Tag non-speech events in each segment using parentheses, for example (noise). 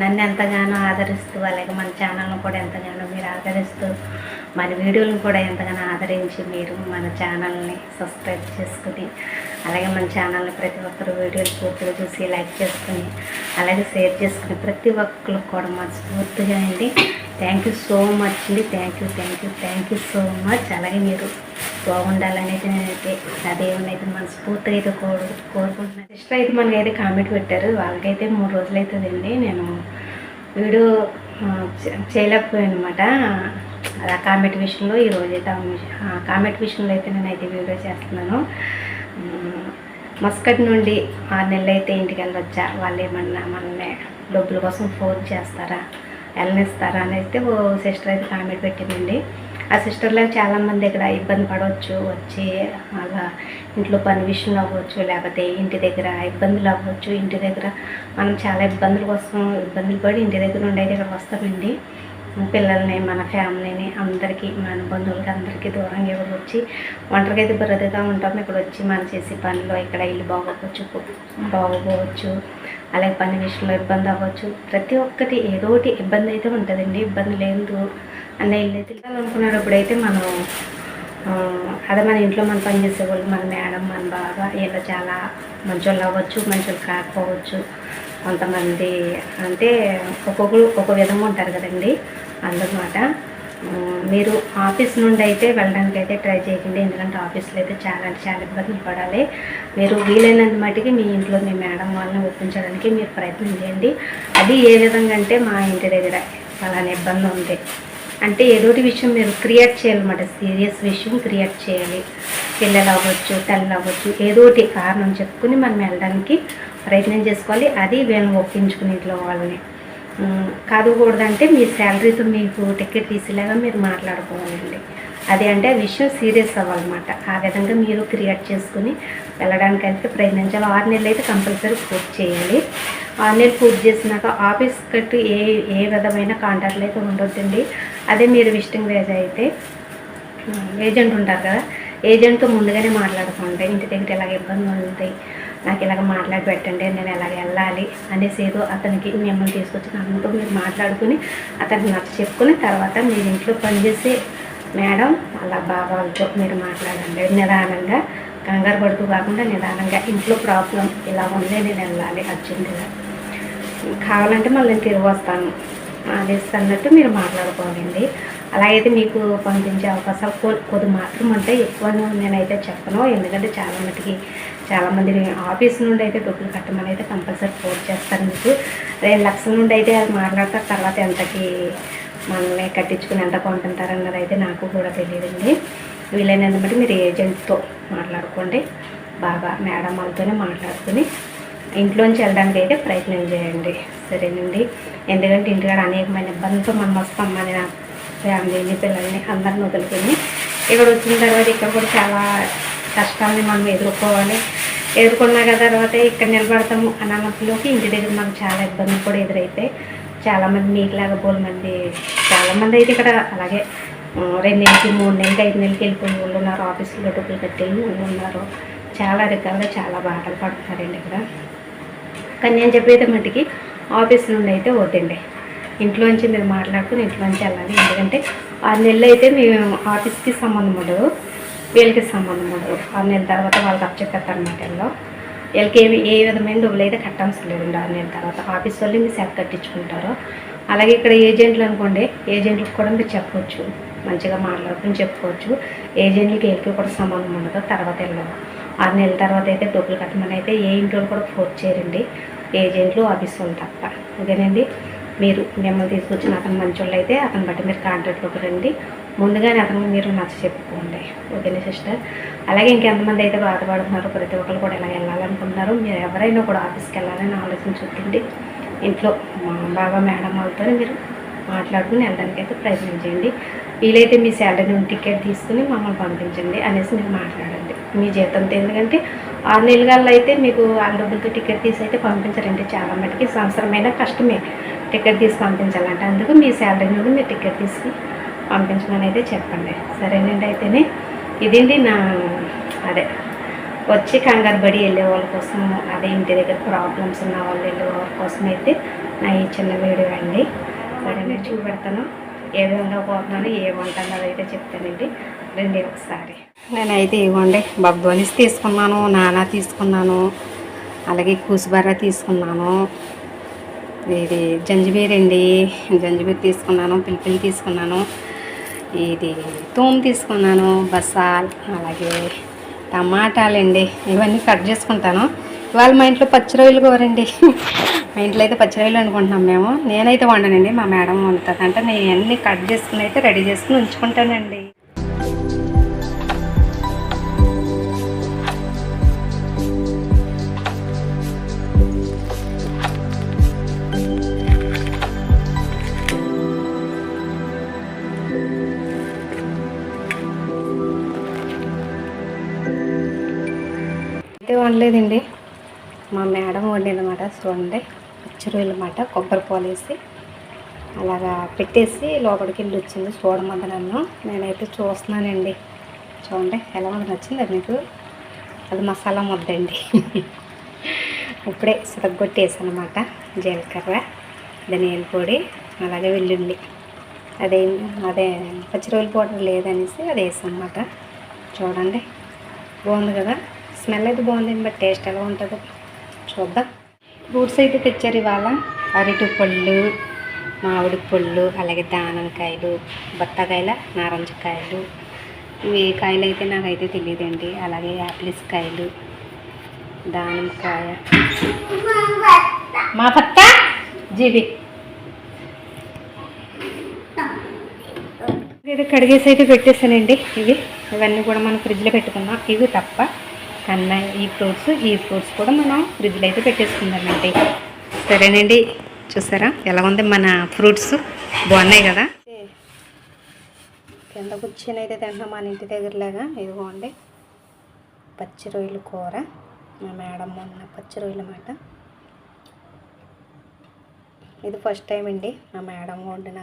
నన్ను ఎంతగానో ఆదరిస్తూ అలాగే మన ఛానల్ను కూడా ఎంతగానో మీరు ఆదరిస్తూ మన వీడియోలను కూడా ఎంతగానో ఆదరించి మీరు మన ఛానల్ని సబ్స్క్రైబ్ చేసుకుని అలాగే మన ఛానల్ని ప్రతి ఒక్కరు వీడియోలు పూర్తిగా చూసి లైక్ చేసుకుని అలాగే షేర్ చేసుకుని ప్రతి ఒక్కరు కూడా మనస్ఫూర్తిగా అండి. థ్యాంక్ యూ సో మచ్ అండి. Thank you thank you thank you so much అలాగే మీరు బాగుండాలనేది నేనైతే ఆ దేవుని అయితే మనస్ఫూర్తిగా అయితే కోరు కోరుకుంటున్నాను సిస్టర్ అయితే మనకైతే కామెంట్ పెట్టారు. వాళ్ళకైతే మూడు రోజులు అవుతుందండి నేను వీడియో చేయలేకపోయాను అనమాట అది ఆ కామెంట్ విషయంలో ఈ రోజైతే ఆ కామెంట్ విషయంలో అయితే నేనైతే వీడియో చేస్తున్నాను. మస్కట్ నుండి ఆరు నెలలు అయితే ఇంటికి వెళ్ళొచ్చా? వాళ్ళు ఏమన్నా మనల్ని డబ్బుల కోసం ఫోన్ చేస్తారా? వెళ్ళనిస్తారా? అని అయితే ఓ సిస్టర్ అయితే కామెంట్ పెట్టిందండి. ఆ సిస్టర్లకు చాలామంది ఇక్కడ ఇబ్బంది పడవచ్చు వచ్చి అలా ఇంట్లో పని విషయంలో అవ్వచ్చు లేకపోతే ఇంటి దగ్గర ఇబ్బందులు అవ్వచ్చు. ఇంటి దగ్గర మనం చాలా ఇబ్బందుల కోసం ఇబ్బందులు పడి ఇంటి దగ్గర నుండి ఇక్కడ వస్తామండి. పిల్లల్ని మన ఫ్యామిలీని అందరికీ మన బంధువులకి అందరికీ దూరంగా ఎవరు వచ్చి ఒంటరికి అయితే బ్రతగా ఉంటాం ఇక్కడ వచ్చి మనం చేసే పనిలో ఇక్కడ ఇల్లు బాగోవచ్చు బాగోపోవచ్చు అలాగే పని విషయంలో ఇబ్బంది అవ్వచ్చు. ప్రతి ఒక్కటి ఏదో ఒకటి ఇబ్బంది అయితే ఉంటుందండి. ఇబ్బంది లేదు అన్న ఇల్లు అయితే అనుకున్నప్పుడు అయితే మనం అదే మన ఇంట్లో మనం పనిచేసే వాళ్ళు మన మేడం మన బాబ ఇలా చాలా మంచోళ్ళు అవ్వచ్చు మంచోళ్ళు కాకపోవచ్చు. కొంతమంది అంటే ఒక్కొక్కరు ఒక్కొక్క విధంగా ఉంటారు కదండి అందుమాట మీరు ఆఫీస్ నుండి అయితే వెళ్ళడానికి అయితే ట్రై చేయకండి. ఎందుకంటే ఆఫీస్లో అయితే చాలా అంటే చాలా ఇబ్బందులు పడాలి. మీరు వీలైనంత మటుకి మీ ఇంట్లో మీ మేడం వాళ్ళని ఒప్పించడానికి మీరు ప్రయత్నం చేయండి. అది ఏ విధంగా అంటే మా ఇంటి దగ్గర అలానే ఇబ్బంది ఉంది. అంటే ఏదో ఒకటి విషయం మీరు క్రియేట్ చేయాలన్నమాట. సీరియస్ విషయం క్రియేట్ చేయాలి. పిల్లలు అవ్వచ్చు తల్లి అవ్వచ్చు ఏదో ఒకటి కారణం చెప్పుకుని మనం వెళ్ళడానికి ప్రయత్నం చేసుకోవాలి. అది వీళ్ళని ఒప్పించుకుని ఇంట్లో వాళ్ళని. కాదుకూడదంటే మీ శాలరీతో మీకు టికెట్ తీసేలాగా మీరు మాట్లాడుకోవాలండి. అది అంటే ఆ విషయం సీరియస్ అవ్వాలన్నమాట. ఆ విధంగా మీరు క్రియేట్ చేసుకుని వెళ్ళడానికి అయితే ప్రయత్నించాలి. ఆరు నెలలు అయితే కంపల్సరీ పూర్తి చేయాలి. ఆరు నెలలు పూర్తి చేసినాక ఆఫీస్ కట్టు ఏ ఏ విధమైన కాంటాక్ట్లు అయితే ఉండొద్దండి. అదే మీరు విజిటింగ్ వేజ్ అయితే ఏజెంట్ ఉంటారు కదా ఏజెంట్తో ముందుగానే మాట్లాడుకుంటే ఇంటి దగ్గర ఇలాగ ఇబ్బంది ఉంది నాకు ఇలాగ మాట్లాడి పెట్టండి నేను ఎలాగ వెళ్ళాలి అనేసి ఏదో అతనికి మిమ్మల్ని తీసుకొచ్చి అతనితో మీరు మాట్లాడుకుని అతనికి నచ్చ చెప్పుకుని తర్వాత మీరు ఇంట్లో పనిచేసే మేడం అలా బాబాలతో మీరు మాట్లాడండి. నిదానంగా కంగారు పడుతూ కాకుండా నిదానంగా ఇంట్లో ప్రాబ్లం ఇలా ఉంది నేను వెళ్ళాలి అర్జెంటుగా. కావాలంటే మళ్ళీ నేను తిరిగి వస్తాను. అనేసి అన్నట్టు మీరు మాట్లాడుకోవాలండి. అలాగైతే మీకు పంపించే అవకాశాలు కొ- కొద్ది మాత్రం అంటే ఎక్కువ నేనైతే చెప్పను. ఎందుకంటే చాలా మటుకి చాలామంది ఆఫీస్ నుండి అయితే డబ్బులు కట్టమని అయితే కంపల్సరీ ఫోన్ చేస్తారు మీకు. రెండు లక్షల నుండి అయితే అది మాట్లాడతారు. తర్వాత ఎంతకి మనల్ని కట్టించుకుని ఎంత కొంటుంటారు అన్నది అయితే నాకు కూడా తెలియదండి. వీలైనంత బట్టి మీరు ఏజెంట్తో మాట్లాడుకోండి. బాగా మేడం వాళ్ళతోనే మాట్లాడుకుని ఇంట్లోంచి వెళ్ళడానికి అయితే ప్రయత్నం చేయండి. సరేనండి. ఎందుకంటే ఇంటికాడ అనేకమైన ఇబ్బందులతో మనం వస్తాం మన ఫ్యామిలీని పిల్లల్ని అందరిని వదులుకొని. ఇక్కడ వచ్చిన తర్వాత ఇక్కడ కూడా చాలా కష్టాలని మనం ఎదుర్కోవాలి. ఎదుర్కొన్నాక కదా తర్వాత ఇక్కడ నిలబడతాము అని ఇంటి దగ్గర మనకు చాలా ఇబ్బందులు కూడా ఎదురైతాయి చాలామంది మీకులాగా బోల్ మంది చాలామంది అయితే ఇక్కడ అలాగే రెండు నెలలకి మూడు నెలలకి ఐదు నెలలకి వెళ్ళిపోయిన వాళ్ళు ఉన్నారు. ఆఫీసులో డబ్బులు కట్టేవి వాళ్ళు ఉన్నారు. చాలా రకాలుగా చాలా బాధలు పడుతున్నారండి ఇక్కడ. కానీ నేను చెప్పేది మటుకి ఆఫీస్ నుండి అయితే వద్దండి ఇంట్లోంచి మీరు మాట్లాడుకుని ఇంట్లోంచి వెళ్ళాలి. ఎందుకంటే ఆరు నెలలు అయితే మేము ఆఫీస్కి సంబంధం ఉండదు వీళ్ళకి సంబంధం ఉండదు. ఆరు నెలల తర్వాత వాళ్ళకి అప్పచెప్పారు అనమాట వీళ్ళు వీళ్ళకి ఏమి ఏ విధమైన డబ్బులు అయితే కట్టాల్సిన లేదండి ఆరు నెలల తర్వాత. ఆఫీస్ వాళ్ళు మీ సెట్ కట్టించుకుంటారు. అలాగే ఇక్కడ ఏజెంట్లు అనుకోండి ఏజెంట్లకు కూడా మీరు చెప్పవచ్చు మంచిగా మాట్లాడుకుని చెప్పుకోవచ్చు ఏజెంట్లకి వీళ్ళకి కూడా సంబంధం ఉండదు తర్వాత వెళ్ళదు ఆరు నెలల తర్వాత అయితే డబ్బులు కట్టమని అయితే ఏ ఇంట్లో కూడా ఫోర్స్ చేయరండి. ఏజెంట్లు ఆఫీస్ తప్ప. ఓకేనండి? మీరు మిమ్మల్ని తీసుకొచ్చిన అతను మంచోళ్ళు అయితే అతను బట్టి మీరు కాంట్రాక్ట్లోకి రండి. ముందుగానే అతను మీరు నచ్చ చెప్పుకోండి. ఓకేనా సిస్టర్? అలాగే ఇంకెంతమంది అయితే బాధపడుతున్నారు ప్రతి ఒక్కరు కూడా ఎలా వెళ్ళాలనుకుంటున్నారు. మీరు ఎవరైనా కూడా ఆఫీస్కి వెళ్ళాలని ఆలోచించుకోండి ఇంట్లో మా బాబా మేడం వాళ్ళతో మీరు మాట్లాడుకుని వెళ్ళడానికి అయితే ప్రయత్నం చేయండి. వీలైతే మీ శాలరీ నుండి టికెట్ తీసుకుని మమ్మల్ని పంపించండి అనేసి మీరు మాట్లాడండి. మీ జీతంతో ఎందుకంటే ఆరు నెలల అయితే మీకు వాళ్ళ డబ్బులతో టికెట్ తీసి అయితే పంపించరండి చాలా మటుకి సంవత్సరమైన కష్టమే టికెట్ తీసి పంపించాలంటే. అందుకు మీ శాలరీ నుండి మీరు టికెట్ తీసుకుని పంపించమని అయితే చెప్పండి. సరేనండి అయితేనే ఇదండి నా అదే వచ్చి కంగారు పడి వెళ్ళే వాళ్ళ కోసం అదే ఇంటి దగ్గర ప్రాబ్లమ్స్ ఉన్న వాళ్ళు వెళ్ళే వాళ్ళ కోసం అయితే నా ఈ చిన్న వీడియో అండి. సరే నేను చూపెడతాను. ఏ విధంగా పోతున్నాను ఏమంటాను అయితే చెప్తానండి. రండి ఒకసారి. నేనైతే ఇవ్వండి. బబ్బోనిస్ తీసుకున్నాను నానా తీసుకున్నాను అలాగే కూసుబర్ర తీసుకున్నాను ఇది జంజిబీర్ అండి. జంజిబీర్ తీసుకున్నాను పిలిపిలి తీసుకున్నాను ఇది తూమ్ తీసుకున్నాను బసాల్ అలాగే టమాటాలండి. ఇవన్నీ కట్ చేసుకుంటాను. ఇవాళ మా ఇంట్లో పచ్చి రొయ్యలు కూరండి. మా ఇంట్లో అయితే పచ్చి రొయ్యలు అనుకుంటున్నాం మేము. నేనైతే వండనండి మా మేడం వండుతుంది. అంటే నేను అన్నీ కట్ చేసుకుని అయితే రెడీ చేసుకుని ఉంచుకుంటానండి. అయితే వండలేదండి. మా మేడం వండిందన్నమాట చూడండి పచ్చిరొయ్యలు అన్నమాట కొబ్బరి పోలేసి అలాగా పెట్టేసి లోపలికి వెళ్ళి వచ్చింది. చూడమంది నన్ను. నేనైతే చూస్తున్నానండి. చూడండి ఎలా ఉంది నచ్చిందా మీకు? అది మసాలా ముద్దండి. (laughs) ఇప్పుడే సిరగొట్టేసాను అనమాట జీలకర్ర ధనియాల పొడి అలాగే వెల్లుల్లి. అదే అదే పచ్చిరొయ్యల పౌడర్ లేదనేసి అది వేసాను అనమాట చూడండి. బాగుంది కదా? స్మెల్ అయితే బాగుంది బట్ టేస్ట్ ఎలా ఉంటుందో. చూద్దాం ఫ్రూట్స్ అయితే తెచ్చారు ఇవాళ. అరటి పళ్ళు మామిడి పళ్ళు అలాగే దానంకాయలు బత్తాకాయల నారంజకాయలు. ఇవి ఏ కాయలు అయితే నాకైతే తెలియదండి. అలాగే యాపిల్స్ కాయలు దానిమ్మకాయ. మా పత్త? జీబి ఏదో కడిగేసి అయితే పెట్టేసానండి ఇవి. ఇవన్నీ కూడా మనం ఫ్రిడ్జ్లో పెట్టుకున్నాం ఇవి తప్ప కన్నా ఈ ఫ్రూట్స్ ఈ ఫ్రూట్స్ కూడా మనం ఫ్రిడ్జ్లో అయితే పెట్టేసుకుందామండి. సరేనండి చూసారా? ఎలా ఉంది మన ఫ్రూట్స్? బాగున్నాయి కదా? కింద కూర్చొని అయితే తింటున్నాం మన ఇంటి దగ్గరలాగా. ఇదిగోండి పచ్చి రొయ్యలు కూర. మా మేడం మొన్న పచ్చి రొయ్యలు అన్నమాట. ఇది ఫస్ట్ టైం అండి. మా మేడం వండిన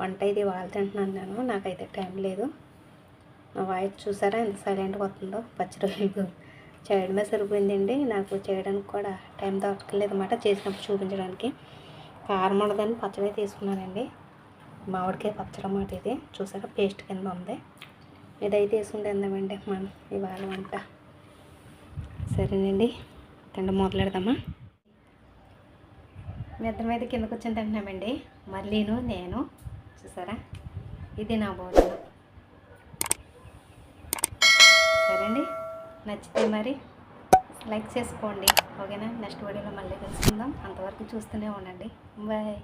వంట ఇది వాళ్ళు తింటున్నాను నేను. నాకైతే టైం లేదు. వాయిస్ చూసారా ఎంత సైలెంట్గా వస్తుందో పచ్చి రొయ్యలు చేయడమే సరిపోయిందండి. నాకు చేయడానికి కూడా టైం దొరకలేదన్నమాట చేసినప్పుడు చూపించడానికి. కారం ఉండదని పచ్చడి తీసుకున్నానండి. మామిడికాయ పచ్చడి అన్నమాట ఇది. చూసారా? పేస్ట్ కింద ఉంది. ఇదైతే వేసుకుంటే అందామండి మనం ఇవాళ వంట. సరేనండి. తిండ మొదలెడదామా మిద్ద మీద కిందకు వచ్చి తింటున్నామండి. మళ్ళీను నేను. చూసారా? ఇది నా భోజనం. సరేండి నచ్చితే మరి లైక్ చేసుకోండి. ఓకేనా? నెక్స్ట్ వీడియోలో మళ్ళీ కలుసుకుందాం. అంతవరకు చూస్తూనే ఉండండి. బాయ్.